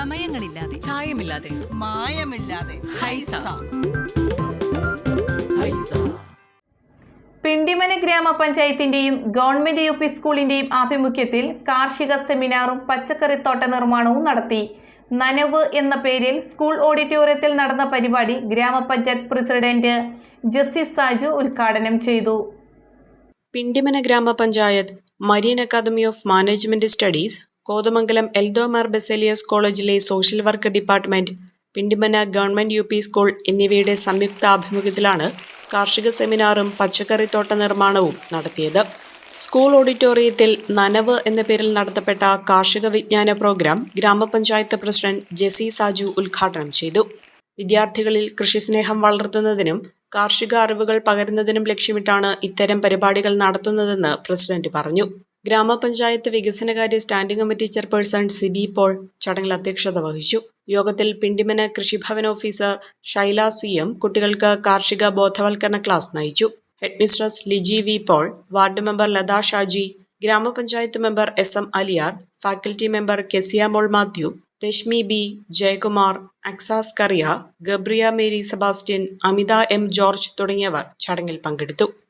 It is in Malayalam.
ചമയങ്ങളില്ലാതെ ചായമില്ലാതെ. മായമില്ലാതെ. ഹൈസ. പിണ്ടിമന ഗ്രാമപഞ്ചായത്തിന്റെയും ഗവൺമെന്റ് യു പി സ്കൂളിന്റെയും ആഭിമുഖ്യത്തിൽ കാർഷിക സെമിനാറും പച്ചക്കറിത്തോട്ട നിർമ്മാണവും നടത്തി. നനവ് എന്ന പേരിൽ സ്കൂൾ ഓഡിറ്റോറിയത്തിൽ നടന്ന പരിപാടി ഗ്രാമപഞ്ചായത്ത് പ്രസിഡന്റ് ജസ്റ്റിസ് സാജു ഉദ്ഘാടനം ചെയ്തു. പിണ്ടിമന ഗ്രാമപഞ്ചായത്ത് Marian academy of management studies Kothamangalam Eldho Mar Baselios കോളേജിലെ social work department Pindimana government U school എന്നിവയുടെ സംയുക്ത ആഭിമുഖ്യത്തിലാണ് കാർഷിക സെമിനാറും പച്ചക്കറിത്തോട്ട നിർമ്മാണവും നടത്തിയത്. സ്കൂൾ ഓഡിറ്റോറിയത്തിൽ നനവ് എന്ന പേരിൽ നടത്തപ്പെട്ട കാർഷിക വിജ്ഞാന പ്രോഗ്രാം ഗ്രാമപഞ്ചായത്ത് പ്രസിഡന്റ് ജെസി സാജു ഉദ്ഘാടനം ചെയ്തു. വിദ്യാർത്ഥികളിൽ കൃഷി സ്നേഹം വളർത്തുന്നതിനും കാർഷിക അറിവുകൾ പകരുന്നതിനും ലക്ഷ്യമിട്ടാണ് ഇത്തരം പരിപാടികൾ നടത്തുന്നതെന്ന് പ്രസിഡന്റ് പറഞ്ഞു. ഗ്രാമപഞ്ചായത്ത് വികസനകാര്യ standing committee chairperson Sibi Paul ചടങ്ങിൽ അധ്യക്ഷത വഹിച്ചു. യോഗത്തിൽ പിണ്ടിമന കൃഷിഭവൻ ഓഫീസർ ഷൈല സുയം കുട്ടികൾക്ക് കാർഷിക ബോധവൽക്കരണ ക്ലാസ് നയിച്ചു. Headmistress Liji V Paul ward member Latha Shaji ഗ്രാമപഞ്ചായത്ത് member S M Aliyar faculty member Kezia Mol Mathew Reshmi B Jayakumar അക്സാസ് Kariya ഗബ്രിയ Mary Sebastian Amitha M George തുടങ്ങിയവർ ചടങ്ങിൽ പങ്കെടുത്തു.